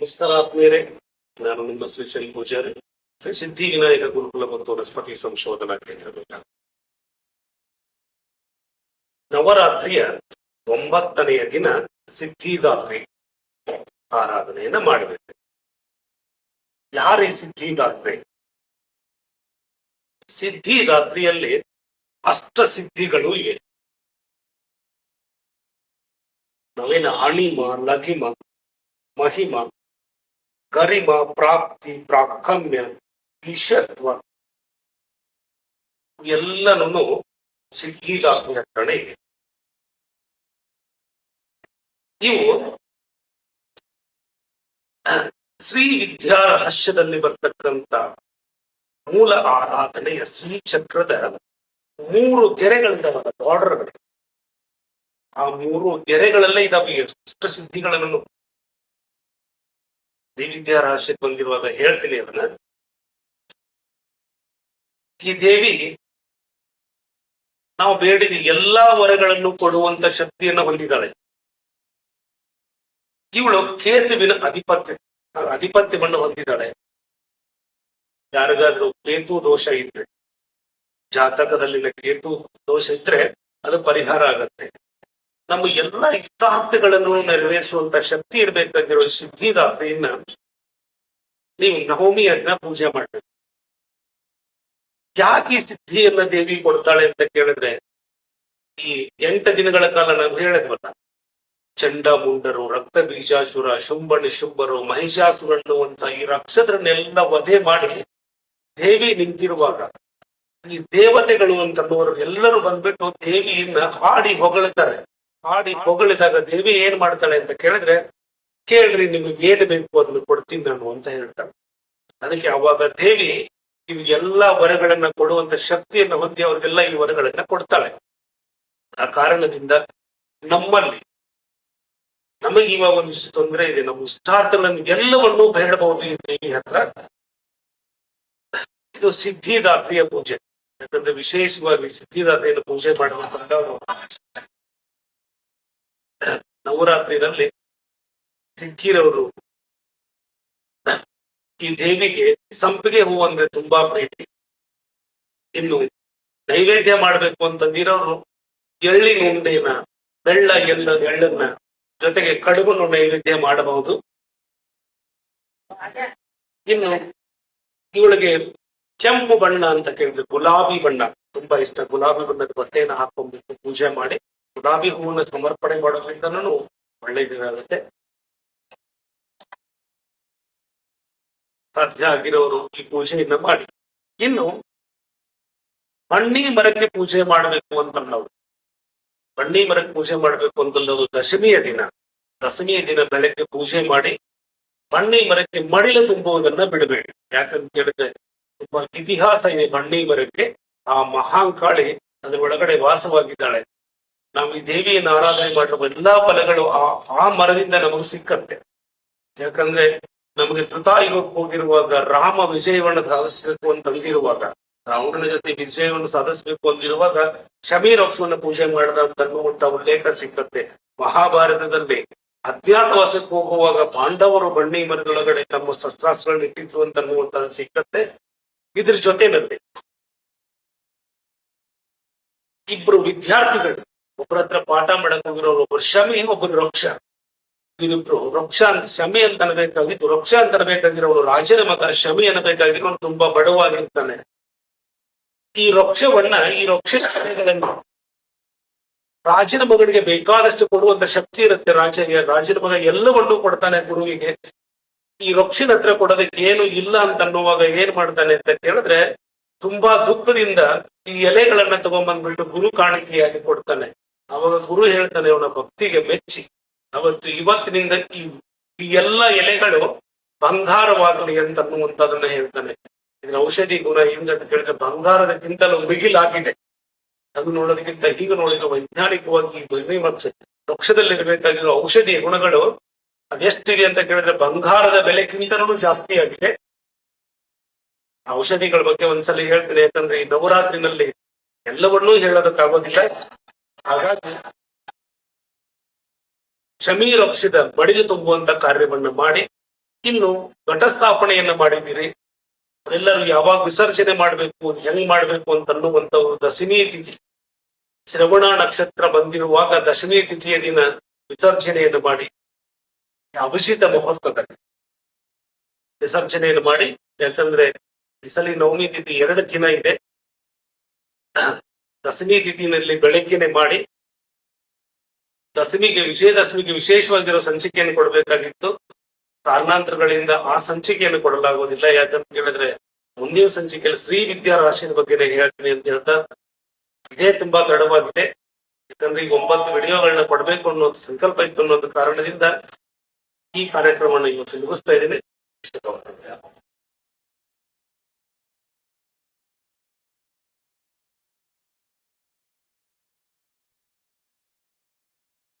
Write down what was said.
ನಮಸ್ಕಾರ ಆತ್ಮೀಯರೇ. ನಾನು ನಿಮ್ಮ ಶ್ರೀಶೈಲ್ ಪೂಜಾರಿ. ಶ್ರೀ ಸಿದ್ಧಿವಿನಾಯಕ ಗುರುಕುಲ ಮತ್ತು ವನಸ್ಪತಿ ಸಂಶೋಧನಾ ಕೇಂದ್ರದಿಂದ. ನವರಾತ್ರಿಯ ಒಂಬತ್ತನೆಯ ದಿನ ಸಿದ್ಧಿದಾತ್ರಿ ಆರಾಧನೆಯನ್ನ ಮಾಡಬೇಕು. ಯಾರೇ ಸಿದ್ಧಿದಾತ್ರಿ? ಸಿದ್ಧಿದಾತ್ರಿಯಲ್ಲಿ ಅಷ್ಟ ಸಿದ್ಧಿಗಳು ಇವೆ. ನವೇನ ಅಣಿಮ ಲಘಿಮ, ಮಹಿಮ ಗರಿಮ ಪ್ರಾಪ್ತಿ ಪ್ರಾಕಮ್ಯ ಈಶತ್ವ ಎಲ್ಲನೂ ಸಿದ್ಧಿದಾತ್ರಿಯ ಕಡೆ ಇದೆ. ಇವು ಶ್ರೀ ವಿದ್ಯಾ ರಹಸ್ಯದಲ್ಲಿ ಬರ್ತಕ್ಕಂಥ ಮೂಲ ಆರಾಧನೆಯ ಶ್ರೀ ಚಕ್ರದ ಮೂರು ಗೆರೆಗಳಿಂದ ಬಾರ್ಡರ್ಗಳು ಆ ಮೂರು ಗೆರೆಗಳಲ್ಲೇ ಇದಾವೆ ಎಷ್ಟು ಸಿದ್ಧಿಗಳನ್ನು ದೇವಿದ್ಯಾ ರಾಶಿ ಬಂದಿರುವಾಗ ಹೇಳ್ತೀನಿ ಈ ದೇವಿ ನಾವು ಬೇಡಿದ ಎಲ್ಲಾ ವರಗಳನ್ನು ಕೊಡುವಂತ ಶಕ್ತಿಯನ್ನ ಹೊಂದಿದ್ದಾಳೆ. ಇವಳು ಕೇತುವಿನ ಅಧಿಪತ್ಯ ಅಧಿಪತ್ಯವನ್ನು ಹೊಂದಿದ್ದಾಳೆ. ಯಾರಿಗಾದ್ರೂ ಕೇತು ದೋಷ ಇದ್ರೆ, ಜಾತಕದಲ್ಲಿನ ಕೇತು ದೋಷ ಇದ್ರೆ ಅದು ಪರಿಹಾರ ಆಗತ್ತೆ. ನಮ್ಮ ಎಲ್ಲ ಇಷ್ಟಾರ್ಥಗಳನ್ನು ನೆರವೇರಿಸುವಂತ ಶಕ್ತಿ ಇರಬೇಕಾಗಿರೋ ಸಿದ್ಧಿದಾತ್ರಿಯನ್ನ ನೀವು ನವಮಿಯನ್ನ ಪೂಜೆ ಮಾಡಬೇಕು. ಯಾಕೆ ಈ ಸಿದ್ಧಿಯನ್ನ ದೇವಿ ಕೊಡ್ತಾಳೆ ಅಂತ ಕೇಳಿದ್ರೆ, ಈ ಎಂಟು ದಿನಗಳ ಕಾಲ ನಾವು ಹೇಳಿದ್ವಲ್ಲ ಚಂಡ ಮುಂಡರು ರಕ್ತ ಬೀಜಾಸುರ ಶುಂಬಣ ಶುಂಬರು ಮಹಿಷಾಸುರ ಅನ್ನುವಂತ ಈ ರಕ್ಷತ್ರನ್ನೆಲ್ಲ ವಧೆ ಮಾಡಿ ದೇವಿ ನಿಂತಿರುವಾಗ, ಈ ದೇವತೆಗಳು ಅಂತ ಎಲ್ಲರೂ ಬಂದ್ಬಿಟ್ಟು ದೇವಿಯನ್ನ ಹಾಡಿ ಹೊಗಳ್ತಾರೆ. ಹಾಡಿ ಹೊಗಳಿದಾಗ ದೇವಿ ಏನ್ ಮಾಡ್ತಾಳೆ ಅಂತ ಕೇಳಿದ್ರೆ, ಕೇಳ್ರಿ, ನಿಮಗೆ ಏನ್ ಬೇಕು ಅದನ್ನು ಕೊಡ್ತೀನಿ ನಾನು ಅಂತ ಹೇಳ್ತಾಳೆ. ಅದಕ್ಕೆ ಅವಾಗ ದೇವಿ ಎಲ್ಲಾ ವರಗಳನ್ನ ಕೊಡುವಂತ ಶಕ್ತಿಯನ್ನ ಹೊಂದಿ ಅವ್ರಿಗೆಲ್ಲ ಈ ವರಗಳನ್ನ ಕೊಡ್ತಾಳೆ. ಆ ಕಾರಣದಿಂದ ನಮ್ಮಲ್ಲಿ ನಮಗೆ ಇವಾಗ ಒಂದಿಷ್ಟು ತೊಂದರೆ ಇದೆ. ನಮ್ಮ ಇಷ್ಟಾರ್ಥಗಳನ್ನು ಎಲ್ಲವನ್ನೂ ಬೇಡಬಹುದು ಈ ದೇವಿ ಹತ್ರ. ಇದು ಸಿದ್ಧಿದಾತ್ರಿಯ ಪೂಜೆ. ಯಾಕಂದ್ರೆ ವಿಶೇಷವಾಗಿ ಸಿದ್ಧಿದಾತ್ರಿಯನ್ನು ಪೂಜೆ ಮಾಡುವಂತ ನವರಾತ್ರಿನಲ್ಲಿ ಸಿಕ್ಕಿರವರು ಈ ದೇವಿಗೆ ಸಂಪಿಗೆ ಹೂ ಅಂದ್ರೆ ತುಂಬಾ ಪ್ರೀತಿ. ಇನ್ನು ನೈವೇದ್ಯ ಮಾಡ್ಬೇಕು ಅಂತಂದಿರೋರು ಎಳ್ಳಿನ ಉಂಡೆನ ಬೆಳ್ಳ ಎಲ್ಲ ಎಳ್ಳನ್ನ ಜೊತೆಗೆ ಕಡುಬನ್ನು ನೈವೇದ್ಯ ಮಾಡಬಹುದು. ಇನ್ನು ಇವಳಿಗೆ ಕೆಂಪು ಬಣ್ಣ ಅಂತ ಕೇಳಿದ್ರೆ ಗುಲಾಬಿ ಬಣ್ಣ, ತುಂಬಾ ಇಷ್ಟ. ಗುಲಾಬಿ ಬಣ್ಣದ ಬಟ್ಟೆಯನ್ನು ಹಾಕೊಂಡ್ಬಿಟ್ಟು ಪೂಜೆ ಮಾಡಿ. ಗುಲಾಬಿ ಹೂವನ್ನು ಸಮರ್ಪಣೆ ಮಾಡೋದ್ರಿಂದನೂ ಆಗುತ್ತೆ ಸಾಧ್ಯ ಆಗಿರೋರು ಈ ಪೂಜೆಯನ್ನ ಮಾಡಿ. ಇನ್ನು ಬನ್ನಿ ಮರಕ್ಕೆ ಪೂಜೆ ಮಾಡಬೇಕು ಅಂತಂದವರು. ಬನ್ನಿ ಮರಕ್ಕೆ ಪೂಜೆ ಮಾಡಬೇಕು ಅಂತಂದವರು ದಶಮಿಯ ದಿನ. ದಶಮಿಯ ದಿನ ಬೆಳಗ್ಗೆ ಪೂಜೆ ಮಾಡಿ ಬನ್ನಿ ಮರಕ್ಕೆ ಮಡಿಲು ತುಂಬುವುದನ್ನ ಬಿಡಬೇಡಿ. ಯಾಕಂತ ಹೇಳಿದ್ರೆ ತುಂಬಾ ಇತಿಹಾಸ ಇದೆ ಬನ್ನಿ ಮರಕ್ಕೆ. ಆ ಮಹಾಂಕಾಳಿ ಅದ್ರ ಒಳಗಡೆ ವಾಸವಾಗಿದ್ದಾಳೆ. ನಾವು ಈ ದೇವಿಯನ್ನು ಆರಾಧನೆ ಮಾಡಿರುವ ಎಲ್ಲಾ ಫಲಗಳು ಆ ಆ ಮರದಿಂದ ನಮಗೆ ಸಿಕ್ಕತ್ತೆ ಯಾಕಂದ್ರೆ ನಮಗೆ ಕೃತಾಯುಗಕ್ಕೆ ಹೋಗಿರುವಾಗ ರಾಮ ವಿಜಯವನ್ನು ಸಾಧಿಸಬೇಕು ಅಂತ ಅಂದಿರುವಾಗ, ರಾವಣನ ಜೊತೆ ವಿಜಯವನ್ನು ಸಾಧಿಸಬೇಕು ಅಂದಿರುವಾಗ ಶಮೀರಕ್ಷವನ್ನು ಪೂಜೆ ಮಾಡಿದ ಅಂತ ಅನ್ನುವಂತ ಉಲ್ಲೇಖ ಸಿಕ್ಕತ್ತೆ ಮಹಾಭಾರತದಲ್ಲಿ ಅಜ್ಞಾತವಾಸಕ್ಕೆ ಹೋಗುವಾಗ ಪಾಂಡವರು ಬಣ್ಣಿ ಮರದೊಳಗಡೆ ತಮ್ಮ ಶಸ್ತ್ರಾಸ್ತ್ರಗಳನ್ನ ಇಟ್ಟಿದ್ರು ಅಂತ ಅನ್ನುವಂಥದ್ದು ಸಿಕ್ಕತ್ತೆ ಇದ್ರ ಜೊತೆನಲ್ಲಿ ಇಬ್ರು ವಿದ್ಯಾರ್ಥಿಗಳು ಒಬ್ಬರ ಹತ್ರ ಪಾಠ ಮಾಡಕ್ ಹೋಗಿರೋರು ಒಬ್ಬರು ಶಮಿ ಒಬ್ಬರು ವೃಕ್ಷ ಇದಿಬ್ರು ವೃಕ್ಷ ಅಂತ, ಶಮಿ ಅಂತ ಅನ್ಬೇಕಾಗಿತ್ತು ವೃಕ್ಷ ಅಂತ ಅನ್ಬೇಕಾಗಿರೋರು ರಾಜನ ಮಗ, ಶಮಿ ಅನ್ಬೇಕಾಗಿರೋನು ತುಂಬಾ ಬಡವಾಗಿರ್ತಾನೆ ಈ ವೃಕ್ಷವನ್ನ ಈ ಕಲೆಗಳನ್ನು ರಾಜನ ಮಗನಿಗೆ ಬೇಕಾದಷ್ಟು ಕೊಡುವಂತ ಶಕ್ತಿ ಇರುತ್ತೆ ರಾಜನಿಗೆ. ರಾಜನ ಮಗ ಎಲ್ಲವನ್ನೂ ಕೊಡ್ತಾನೆ ಗುರುವಿಗೆ. ಈ ವೃಕ್ಷದ ಹತ್ರ ಕೊಡೋದಕ್ಕೆ ಏನು ಇಲ್ಲ ಅಂತ ಅನ್ನುವಾಗ ಏನ್ ಮಾಡ್ತಾನೆ ಅಂತ ಕೇಳಿದ್ರೆ ತುಂಬಾ ದುಃಖದಿಂದ ಈ ಎಲೆಗಳನ್ನ ತಗೊಂಡ್ಬಂದ್ಬಿಟ್ಟು ಗುರು ಕಾಣಿಕೆಯಾಗಿ ಕೊಡ್ತಾನೆ. ಅವಾಗ ಗುರು ಹೇಳ್ತಾನೆ, ಅವನ ಭಕ್ತಿಗೆ ಮೆಚ್ಚಿ. ಅವತ್ತು ಇವತ್ತಿನಿಂದ ಈ ಎಲ್ಲ ಎಲೆಗಳು ಬಂಗಾರವಾಗಲಿ ಅಂತ ಅನ್ನುವಂಥದ್ದನ್ನ ಹೇಳ್ತಾನೆ. ಇದ್ರ ಔಷಧಿ ಗುಣ ಹೆಂಗಂತ ಕೇಳಿದ್ರೆ ಬಂಗಾರದಕ್ಕಿಂತಲೂ ಮಿಗಿಲಾಗಿದೆ. ಅದು ನೋಡೋದಕ್ಕಿಂತ ಈಗ ನೋಡಿದ ವೈಜ್ಞಾನಿಕವಾಗಿ ಈ ಮತ್ತು ವೃಕ್ಷದಲ್ಲಿರಬೇಕಾಗಿರೋ ಔಷಧಿ ಗುಣಗಳು ಅದೆಷ್ಟಿದೆ ಅಂತ ಕೇಳಿದ್ರೆ ಬಂಗಾರದ ಬೆಲೆಕ್ಕಿಂತಲೂ ಜಾಸ್ತಿ ಆಗಿದೆ. ಔಷಧಿಗಳ ಬಗ್ಗೆ ಒಂದ್ಸಲ ಹೇಳ್ತೀನಿ, ಯಾಕಂದ್ರೆ ಈ ನವರಾತ್ರಿನಲ್ಲಿ ಎಲ್ಲವನ್ನೂ ಹೇಳೋದಕ್ಕಾಗೋದಿಲ್ಲ. ಹಾಗಾಗಿ ಶಮೀ ರಕ್ಷಿದ ಬಡಿಗೆ ತುಂಬುವಂತ ಕಾರ್ಯವನ್ನು ಮಾಡಿ, ಇನ್ನು ಘಟಸ್ಥಾಪನೆಯನ್ನ ಮಾಡಿದ್ದೀರಿ. ಎಲ್ಲರೂ ಯಾವಾಗ ವಿಸರ್ಜನೆ ಮಾಡಬೇಕು, ಹೆಂಗ್ ಮಾಡಬೇಕು ಅಂತ ಅನ್ನುವಂತ ದಶಮಿಯ ತಿಥಿ. ಶ್ರವಣ ನಕ್ಷತ್ರ ಬಂದಿರುವಾಗ ದಶಮಿಯ ತಿಥಿಯ ದಿನ ವಿಸರ್ಜನೆಯನ್ನು ಮಾಡಿ ಅಭಿಷಿತ ಮುಹೂರ್ತದಲ್ಲಿ ವಿಸರ್ಜನೆಯನ್ನು ಮಾಡಿ, ಯಾಕಂದ್ರೆ ಬಿಸಲಿ ಸಲ ನವಮಿ ತಿಥಿ ಎರಡು ದಿನ ಇದೆ. ದಶಮಿ ತಿಥಿನಲ್ಲಿ ಬೆಳಗ್ಗೆನೆ ಮಾಡಿ ದಶಮಿಗೆ ವಿಜಯದಶಮಿಗೆ ವಿಶೇಷವಾಗಿರೋ ಸಂಚಿಕೆಯನ್ನು ಕೊಡಬೇಕಾಗಿತ್ತು. ಕಾರಣಾಂತರಗಳಿಂದ ಆ ಸಂಚಿಕೆಯನ್ನು ಕೊಡಲಾಗುವುದಿಲ್ಲ. ಯಾಕಂತ ಹೇಳಿದ್ರೆ ಮುಂದಿನ ಸಂಚಿಕೆಯಲ್ಲಿ ಶ್ರೀ ವಿದ್ಯಾ ರಾಶಿಯ ಬಗ್ಗೆನೇ ಹೇಳ್ತೀನಿ ಅಂತ ಹೇಳ್ತಾ ಇದೇ ತುಂಬಾ ತಡವಾಗಿದೆ. ಯಾಕಂದ್ರೆ ಈಗ ಒಂಬತ್ತು ವಿಡಿಯೋಗಳನ್ನ ಕೊಡಬೇಕು ಅನ್ನೋದು ಸಂಕಲ್ಪ ಇತ್ತು ಅನ್ನೋದು ಕಾರಣದಿಂದ ಈ ಕಾರ್ಯಕ್ರಮವನ್ನು ಇವತ್ತು ಮುಗಿಸ್ತಾ ಇದ್ದೀನಿ.